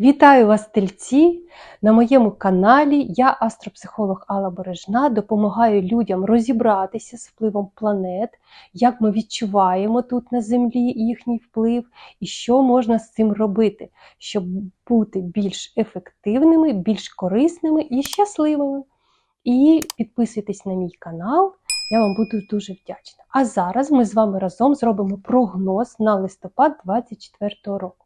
Вітаю вас, тельці! На моєму каналі я, астропсихолог Алла Бережна, допомагаю людям розібратися з впливом планет, як ми відчуваємо тут на Землі їхній вплив, і що можна з цим робити, щоб бути більш ефективними, більш корисними і щасливими. І підписуйтесь на мій канал, я вам буду дуже вдячна. А зараз ми з вами разом зробимо прогноз на листопад 2024 року.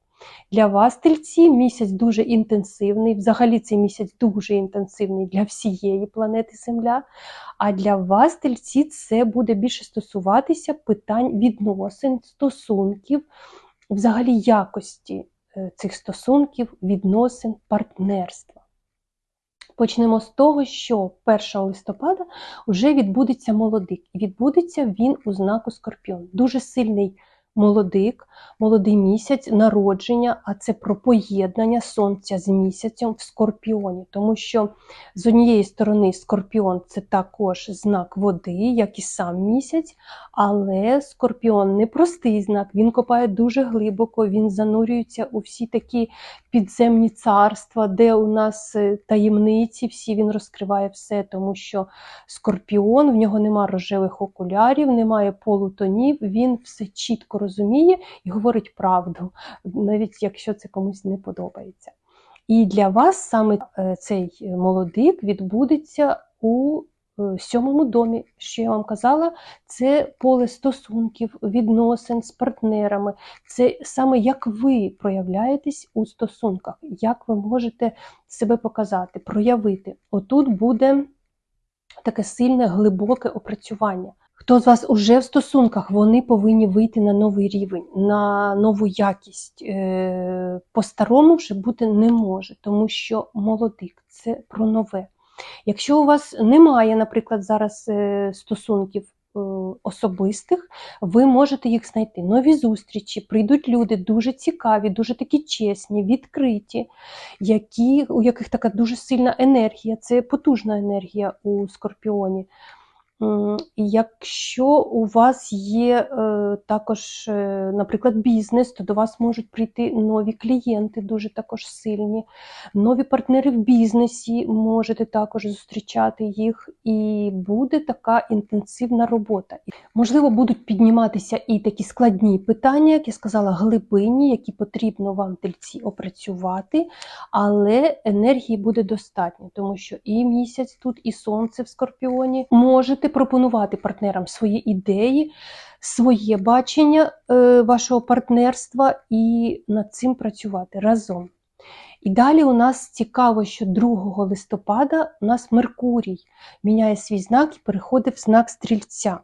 Для вас, тельці, місяць дуже інтенсивний. Взагалі цей місяць дуже інтенсивний для всієї планети Земля. А для вас, тельці, це буде більше стосуватися питань відносин, стосунків, взагалі якості е, цих стосунків, відносин, партнерства. Почнемо з того, що 1 листопада вже відбудеться молодик. І відбудеться він у знаку Скорпіон. Дуже сильний молодик, молодий місяць, народження, а це про поєднання сонця з місяцем в скорпіоні. Тому що з однієї сторони скорпіон це також знак води, як і сам місяць, але скорпіон не простий знак, він копає дуже глибоко, він занурюється у всі такі підземні царства, де у нас е, таємниці, всі він розкриває все, тому що скорпіон, в нього нема рожевих окулярів, немає полутонів, він все чітко розуміє і говорить правду, навіть якщо це комусь не подобається. І для вас саме е, цей молодик відбудеться у е, сьомому домі, що я вам казала, це поле стосунків, відносин з партнерами. Це саме як ви проявляєтесь у стосунках, як ви можете себе показати, проявити. Отут буде таке сильне, глибоке опрацювання. Хто з вас уже в стосунках, вони повинні вийти на новий рівень, на нову якість. Е, по-старому вже бути не може, тому що молодик це про нове. Якщо у вас немає, наприклад, зараз е, стосунків е, особистих, ви можете їх знайти. Нові зустрічі, прийдуть люди дуже цікаві, дуже такі чесні, відкриті, які, у яких така дуже сильна енергія, це потужна енергія у скорпіоні. Якщо у вас є е, також, е, наприклад, бізнес, то до вас можуть прийти нові клієнти, дуже також сильні, нові партнери в бізнесі, можете також зустрічати їх, і буде така інтенсивна робота. Можливо, будуть підніматися і такі складні питання, як я сказала, глибинні, які потрібно вам тельці опрацювати, але енергії буде достатньо, тому що і місяць тут, і сонце в скорпіоні можете пропонувати партнерам свої ідеї, своє бачення е, вашого партнерства і над цим працювати разом. І далі у нас цікаво, що 2 листопада у нас Меркурій міняє свій знак і переходить в знак стрільця.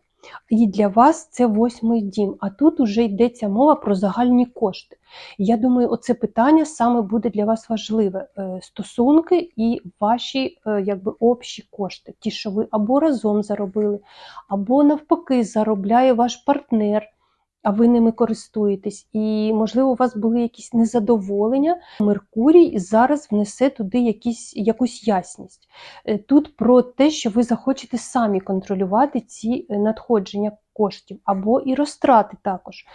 І для вас це восьмий дім. А тут вже йдеться мова про загальні кошти. Я думаю, оце питання саме буде для вас важливе: е, стосунки і ваші е, якби общі кошти, ті, що ви або разом заробили, або навпаки, заробляє ваш партнер а ви ними користуєтесь, і, можливо, у вас були якісь незадоволення. Меркурій зараз внесе туди якісь, якусь ясність. Е, тут про те, що ви захочете самі контролювати ці е, надходження коштів або і розтрати також.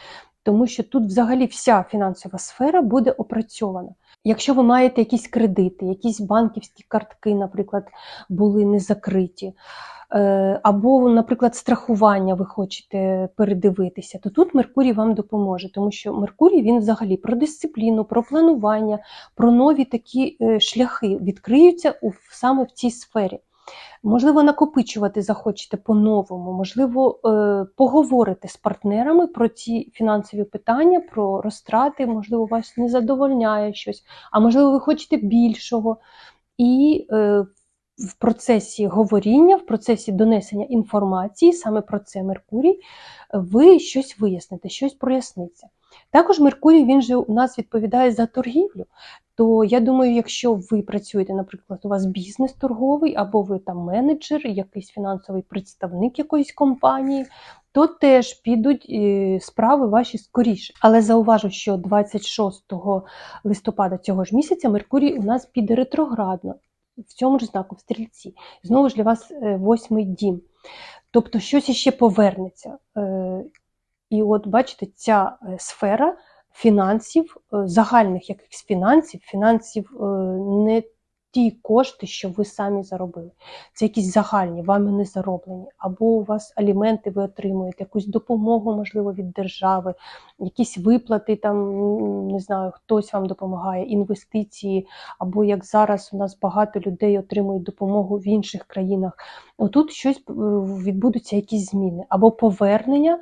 Тому що тут взагалі вся фінансова сфера буде опрацьована. Якщо ви маєте якісь кредити, якісь банківські картки, наприклад, були не закриті, або, наприклад, страхування ви хочете передивитися, то тут Меркурій вам допоможе, тому що Меркурій він взагалі про дисципліну, про планування, про нові такі е, шляхи відкриються саме в цій сфері. Можливо, накопичувати захочете по-новому, можливо, е, поговорити з партнерами про ці фінансові питання, про розтрати, можливо, вас не задовольняє щось, а можливо, ви хочете більшого. І е, в процесі говоріння, в процесі донесення інформації, саме про це Меркурій, ви щось виясните, щось проясниться. Також Меркурій він же у нас відповідає за торгівлю. То я думаю, якщо ви працюєте, наприклад, у вас бізнес торговий, або ви там менеджер, якийсь фінансовий представник якоїсь компанії, то теж підуть е, справи ваші скоріше. Але зауважу, що 26 листопада цього ж місяця Меркурій у нас піде ретроградно, в цьому ж знаку, в стрільці. Знову ж для вас е, восьмий дім. Тобто щось іще повернеться. Е, і от бачите, ця сфера фінансів, е, загальних якихось фінансів, фінансів е, не ті кошти, що ви самі заробили. Це якісь загальні, вами не зароблені. Або у вас аліменти, ви отримуєте, якусь допомогу, можливо, від держави, якісь виплати, там, не знаю, хтось вам допомагає, інвестиції, або як зараз у нас багато людей отримують допомогу в інших країнах. Отут щось е, відбудуться якісь зміни, або повернення,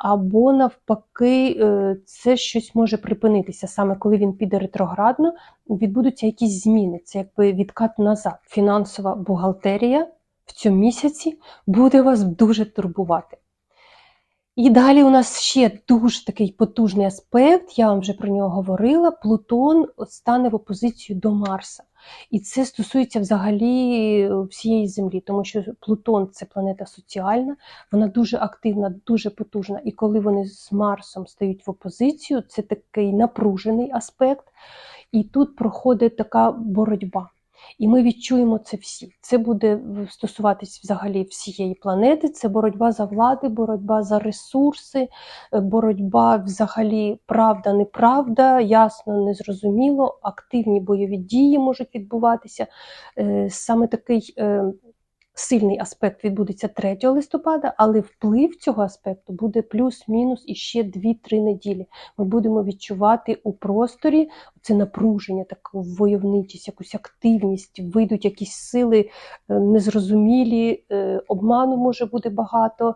або навпаки, е, це щось може припинитися. Саме коли він піде ретроградно, відбудуться якісь зміни. Це якби відкат назад. Фінансова бухгалтерія в цьому місяці буде вас дуже турбувати. І далі у нас ще дуже такий потужний аспект, я вам вже про нього говорила. Плутон стане в опозицію до Марса. І це стосується взагалі всієї Землі, тому що Плутон це планета соціальна, вона дуже активна, дуже потужна. І коли вони з Марсом стають в опозицію, це такий напружений аспект. І тут проходить така боротьба. І ми відчуємо це всі. Це буде стосуватись взагалі всієї планети. Це боротьба за влади, боротьба за ресурси, е, боротьба взагалі правда, неправда, ясно, незрозуміло, активні бойові дії можуть відбуватися. Е, Саме такий е, сильний аспект відбудеться 3 листопада, але вплив цього аспекту буде плюс-мінус іще 2-3 неділі. Ми будемо відчувати у просторі це напруження, таку войовничість, якусь активність, вийдуть якісь сили е, незрозумілі, е, обману може бути багато.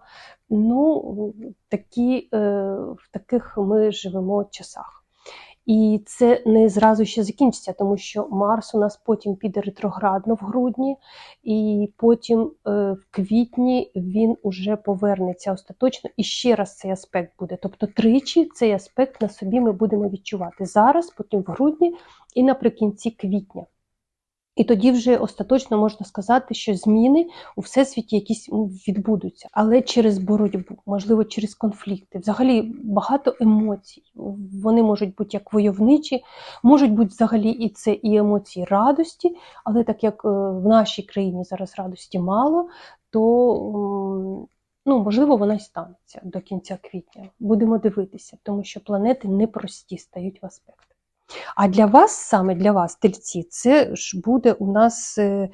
Ну, такі, е, в таких ми живемо часах. І це не зразу ще закінчиться, тому що Марс у нас потім піде ретроградно в грудні, і потім е, в квітні він уже повернеться остаточно. І ще раз цей аспект буде. Тобто тричі цей аспект на собі ми будемо відчувати зараз, потім в грудні і наприкінці квітня. І тоді вже остаточно можна сказати, що зміни у всесвіті якісь відбудуться, але через боротьбу, можливо, через конфлікти. Взагалі багато емоцій. Вони можуть бути як войовничі, можуть бути взагалі і це і емоції радості, але так як е, в нашій країні зараз радості мало, то ну, можливо вона й станеться до кінця квітня. Будемо дивитися, тому що планети непрості стають в аспект. А для вас, саме для вас, тельці, це ж буде у нас е,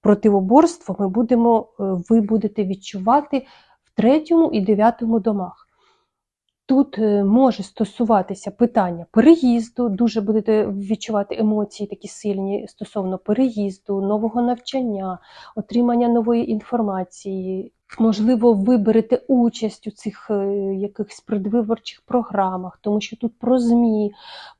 противоборство. Ми будемо, е, ви будете відчувати в третьому і дев'ятому домах. Тут е, може стосуватися питання переїзду, дуже будете відчувати емоції такі сильні стосовно переїзду, нового навчання, отримання нової інформації. Можливо, ви берете участь у цих е, якихось предвиборчих програмах, тому що тут про ЗМІ,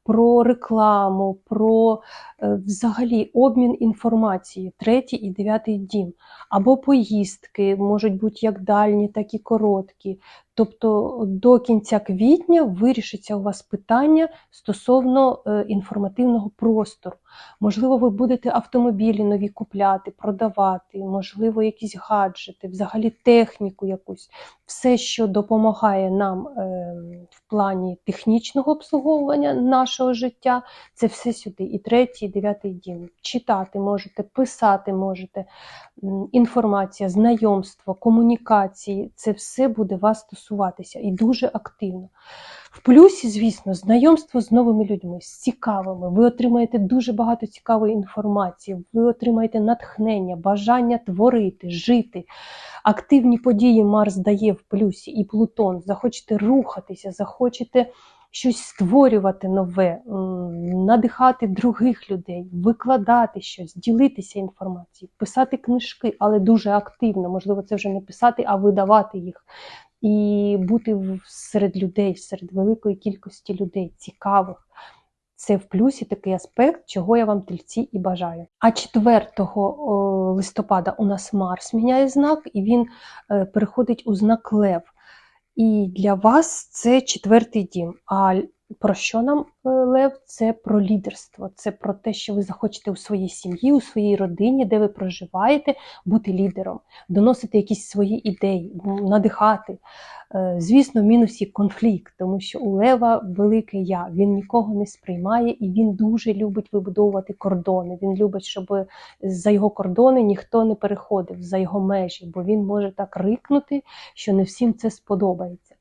про рекламу, про е, взагалі обмін інформацією, третій і дев'ятий дім, або поїздки можуть бути як дальні, так і короткі. Тобто до кінця квітня вирішиться у вас питання стосовно е, інформативного простору. Можливо, ви будете автомобілі нові купляти, продавати, можливо, якісь гаджети, взагалі техніку якусь. Все, що допомагає нам е, в плані технічного обслуговування нашого життя, це все сюди. І третій, і дев'ятий дім. Читати можете, писати можете, інформація, знайомство, комунікації це все буде вас стосуватися і дуже активно. В плюсі, звісно, знайомство з новими людьми, з цікавими. Ви отримаєте дуже багато цікавої інформації, ви отримаєте натхнення, бажання творити, жити. Активні події Марс дає в плюсі і Плутон. Захочете рухатися, захочете щось створювати нове, надихати других людей, викладати щось, ділитися інформацією, писати книжки, але дуже активно. Можливо, це вже не писати, а видавати їх. І бути серед людей, серед великої кількості людей, цікавих. Це в плюсі такий аспект, чого я вам тельці і бажаю. А 4 листопада у нас Марс міняє знак, і він е, переходить у знак Лев. І для вас це четвертий дім. А про що нам е, Лев? Це про лідерство, це про те, що ви захочете у своїй сім'ї, у своїй родині, де ви проживаєте, бути лідером, доносити якісь свої ідеї, надихати. Е, Звісно, в мінусі конфлікт, тому що у Лева велике я. Він нікого не сприймає і він дуже любить вибудовувати кордони. Він любить, щоб за його кордони ніхто не переходив, за його межі, бо він може так рикнути, що не всім це сподобається.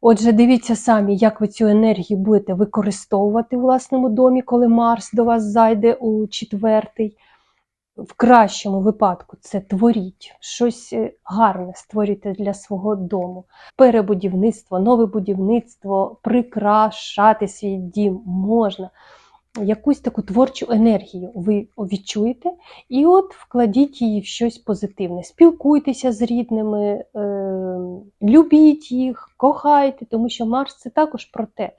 Отже, дивіться самі, як ви цю енергію будете використовувати у власному домі, коли Марс до вас зайде у четвертий. В кращому випадку це творіть щось е, гарне створюйте для свого дому. Перебудівництво, нове будівництво, прикрашати свій дім можна. Якусь таку творчу енергію ви відчуєте, і от вкладіть її в щось позитивне. Спілкуйтеся з рідними, е, любіть їх, кохайте, тому що Марс це також про те,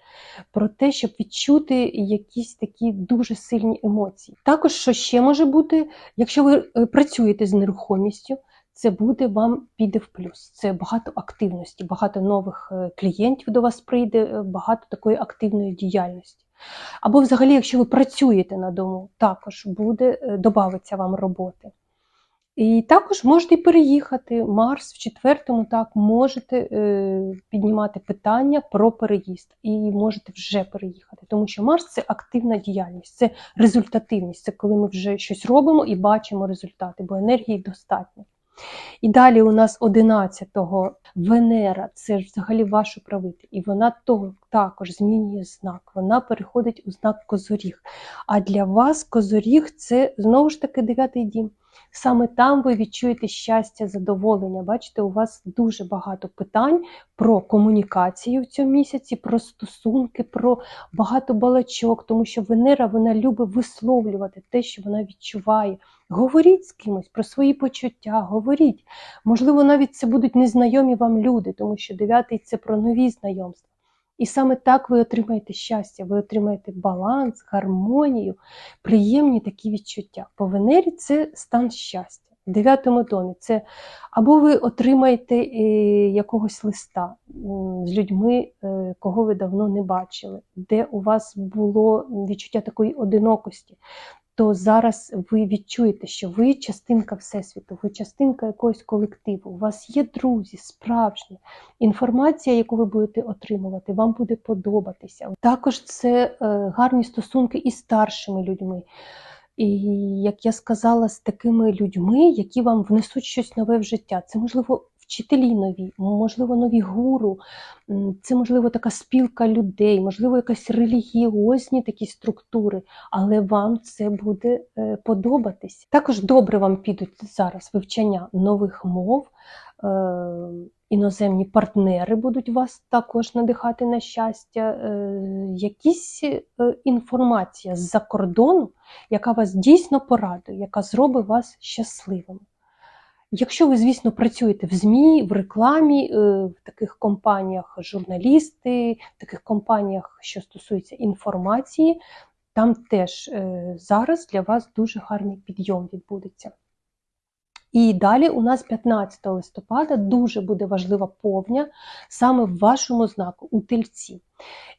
про те, щоб відчути якісь такі дуже сильні емоції. Також, що ще може бути, якщо ви е, працюєте з нерухомістю, це буде вам піде в плюс. Це багато активності, багато нових е, клієнтів до вас прийде, е, багато такої активної діяльності. Або, взагалі, якщо ви працюєте на дому, також буде е, додається вам роботи. І також можете переїхати. Марс в четвертому, так, можете е, піднімати питання про переїзд і можете вже переїхати. Тому що Марс це активна діяльність, це результативність. Це коли ми вже щось робимо і бачимо результати, бо енергії достатньо. І далі у нас 11-го Венера, це ж взагалі ваш управитель, і вона також змінює знак. Вона переходить у знак Козоріг. А для вас Козоріг це знову ж таки дев'ятий дім. Саме там ви відчуєте щастя, задоволення. Бачите, у вас дуже багато питань про комунікацію в цьому місяці, про стосунки, про багато балачок, тому що Венера вона любить висловлювати те, що вона відчуває. Говоріть з кимось про свої почуття, говоріть. Можливо, навіть це будуть незнайомі вам люди, тому що дев'ятий це про нові знайомства. І саме так ви отримаєте щастя, ви отримаєте баланс, гармонію, приємні такі відчуття. По Венері це стан щастя. В дев'ятому домі це або ви отримаєте е, якогось листа з людьми, е, кого ви давно не бачили, де у вас було відчуття такої одинокості. То зараз ви відчуєте, що ви частинка Всесвіту, ви частинка якогось колективу, у вас є друзі, справжні. Інформація, яку ви будете отримувати, вам буде подобатися. Також це е, гарні стосунки із старшими людьми. І, як я сказала, з такими людьми, які вам внесуть щось нове в життя. Це, можливо, вчителі нові, можливо, нові гуру, це, можливо, така спілка людей, можливо, якась релігіозні такі структури, але вам це буде е, подобатись. Також добре вам підуть зараз вивчання нових мов. е, Іноземні партнери будуть вас також надихати на щастя, е, якісь інформація з-за кордону, яка вас дійсно порадує, яка зробить вас щасливими. Якщо ви, звісно, працюєте в ЗМІ, в рекламі, е, в таких компаніях журналісти, в таких компаніях, що стосуються інформації, там теж е, зараз для вас дуже гарний підйом відбудеться. І далі у нас 15 листопада дуже буде важлива повня саме в вашому знаку, у тельці.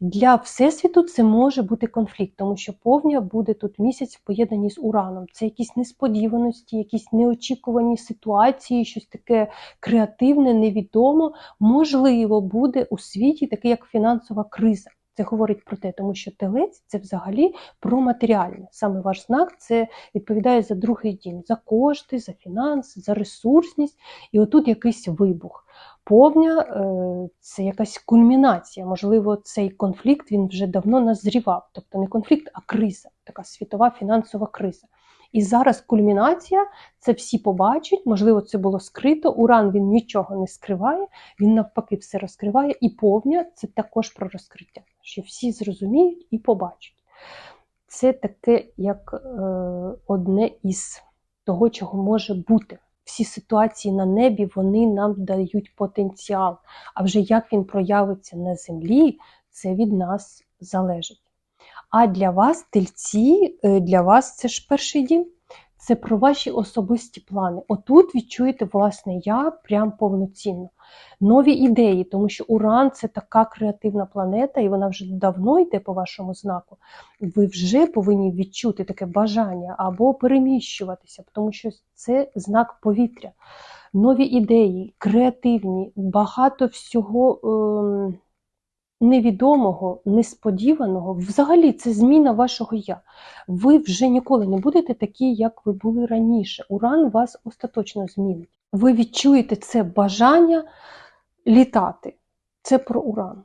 Для Всесвіту це може бути конфлікт, тому що повня буде тут місяць в поєднанні з ураном. Це якісь несподіваності, якісь неочікувані ситуації, щось таке креативне, невідомо. Можливо, буде у світі таке, як фінансова криза. Це говорить про те, тому що телець це взагалі про матеріальне. Саме ваш знак це відповідає за другий дім, за кошти, за фінанси, за ресурсність. І отут якийсь вибух. Повня е, це якась кульмінація. Можливо, цей конфлікт він вже давно назрівав. Тобто не конфлікт, а криза, така світова фінансова криза. І зараз кульмінація, це всі побачать, можливо, це було скрито. Уран він нічого не скриває, він навпаки все розкриває. І повня це також про розкриття, що всі зрозуміють і побачать. Це таке як е, одне із того, чого може бути. Всі ситуації на небі вони нам дають потенціал. А вже як він проявиться на землі, це від нас залежить. А для вас, тельці, е, для вас це ж перший дім. Це про ваші особисті плани. Отут відчуєте власне я прям повноцінно. Нові ідеї, тому що Уран це така креативна планета, і вона вже давно йде по вашому знаку. Ви вже повинні відчути таке бажання або переміщуватися, тому що це знак повітря. Нові ідеї, креативні, багато всього. Ем невідомого, несподіваного, взагалі це зміна вашого я. Ви вже ніколи не будете такі, як ви були раніше. Уран вас остаточно змінить. Ви відчуєте це бажання літати. це про уран.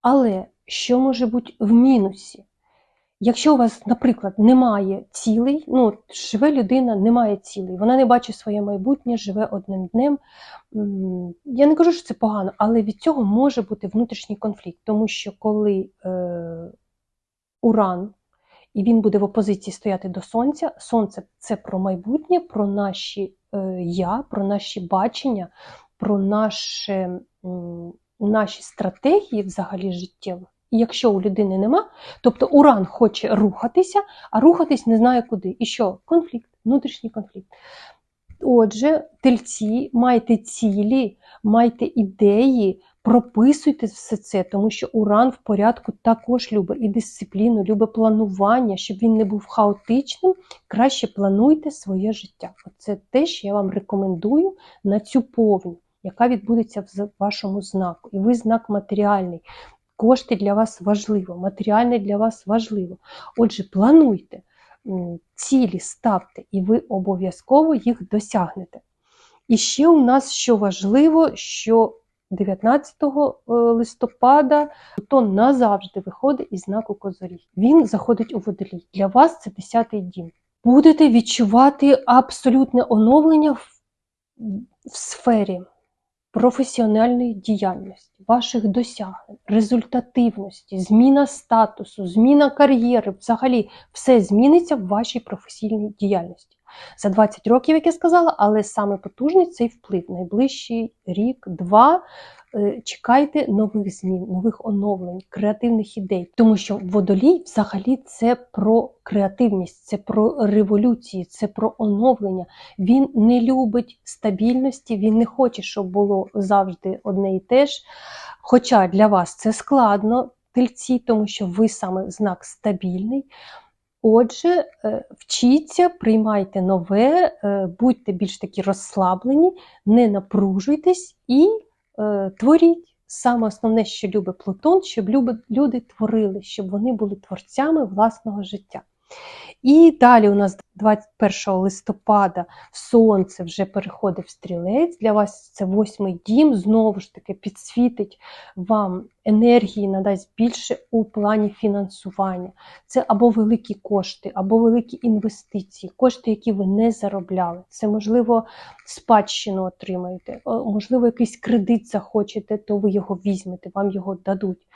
Але що може бути в мінусі? Якщо у вас, наприклад, немає цілей, ну, живе людина, немає цілей, вона не бачить своє майбутнє, живе одним днем. Я не кажу, що це погано, але від цього може бути внутрішній конфлікт, тому що коли е, уран і він буде в опозиції стояти до сонця, сонце це про майбутнє, про наші е, я, про наші бачення, про наше, м, наші стратегії взагалі життєві. Якщо у людини нема, тобто уран хоче рухатися, а рухатись не знає куди. І що? Конфлікт, внутрішній конфлікт. Отже, тельці, майте цілі, майте ідеї, прописуйте все це, тому що уран в порядку також любить і дисципліну, любить планування, щоб він не був хаотичним. Краще плануйте своє життя. Це те, що я вам рекомендую на цю повню, яка відбудеться в вашому знаку. І ви знак матеріальний. Кошти для вас важливо, матеріальне для вас важливо. Отже, плануйте, цілі ставте, і ви обов'язково їх досягнете. І ще у нас що важливо, що 19 е, листопада Плутон назавжди виходить із знаку Козоріг. Він заходить у водолій. Для вас це 10-й дім. Будете відчувати абсолютне оновлення в, в сфері професіональної діяльності, ваших досягнень, результативності, зміна статусу, зміна кар'єри, взагалі все зміниться в вашій професійній діяльності. За 20 років, як я сказала, але саме потужний цей вплив. Найближчий рік, два. е, Чекайте нових змін, нових оновлень, креативних ідей, тому що водолій взагалі це про креативність, це про революції, це про оновлення. Він не любить стабільності, він не хоче, щоб було завжди одне і те ж. Хоча для вас це складно, тельці, тому що ви саме знак стабільний. Отже, е, вчіться, приймайте нове, е, будьте більш такі розслаблені, не напружуйтесь і е, творіть. Саме основне, що любить Плутон, щоб люди творили, щоб вони були творцями власного життя. І далі у нас 21 листопада сонце вже переходить в стрілець. Для вас це восьмий дім, знову ж таки підсвітить вам енергії, надасть більше у плані фінансування. Це або великі кошти, або великі інвестиції, кошти, які ви не заробляли. Це, можливо, спадщину отримаєте, можливо, якийсь кредит захочете, то ви його візьмете, вам його дадуть.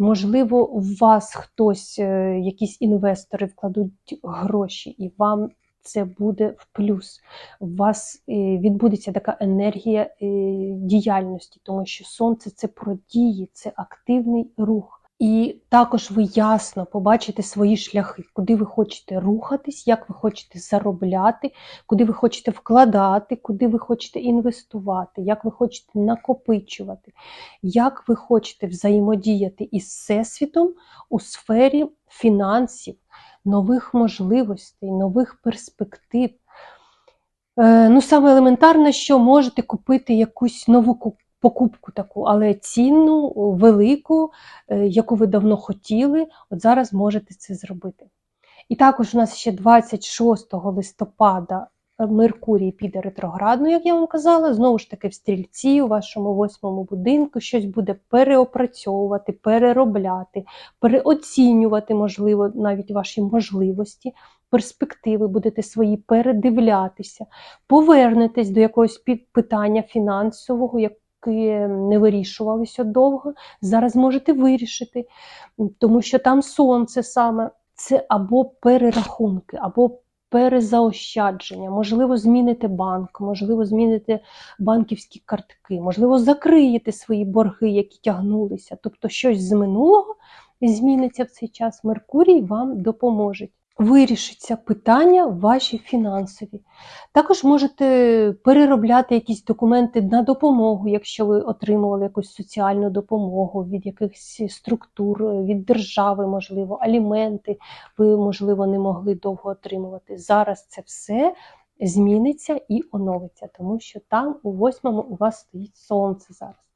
Можливо, у вас хтось, е, якісь інвестори вкладуть гроші, і вам це буде в плюс. У вас е, відбудеться така енергія е, діяльності, тому що сонце це про дії, це активний рух. І також ви ясно побачите свої шляхи, куди ви хочете рухатись, як ви хочете заробляти, куди ви хочете вкладати, куди ви хочете інвестувати, як ви хочете накопичувати, як ви хочете взаємодіяти із Всесвітом у сфері фінансів, нових можливостей, нових перспектив. Е, ну, саме елементарне, що можете купити якусь нову покупку таку, але цінну, велику, е, яку ви давно хотіли, от зараз можете це зробити. І також у нас ще 26 листопада е, Меркурій піде ретроградно, як я вам казала, знову ж таки в стрільці, у вашому восьмому будинку, щось буде переопрацьовувати, переробляти, переоцінювати, можливо, навіть ваші можливості, перспективи, будете свої передивлятися, повернетесь до якогось питання фінансового, яке не вирішувалося довго. Зараз можете вирішити, тому що там сонце саме це або перерахунки, або перезаощадження, можливо, зміните банк, можливо, зміните банківські картки, можливо, закриєте свої борги, які тягнулися. Тобто щось з минулого зміниться в цей час. Меркурій вам допоможе. Вирішиться питання ваші фінансові. Також можете переробляти якісь документи на допомогу, якщо ви отримували якусь соціальну допомогу від якихось структур, від держави, можливо, аліменти ви, можливо, не могли довго отримувати. Зараз це все зміниться і оновиться, тому що там у восьмому у вас стоїть сонце зараз.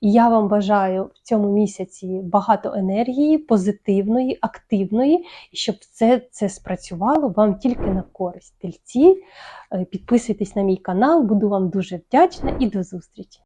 І я вам бажаю в цьому місяці багато енергії, позитивної, активної, і щоб це, це спрацювало вам тільки на користь. Тельці, е, підписуйтесь на мій канал, буду вам дуже вдячна і до зустрічі!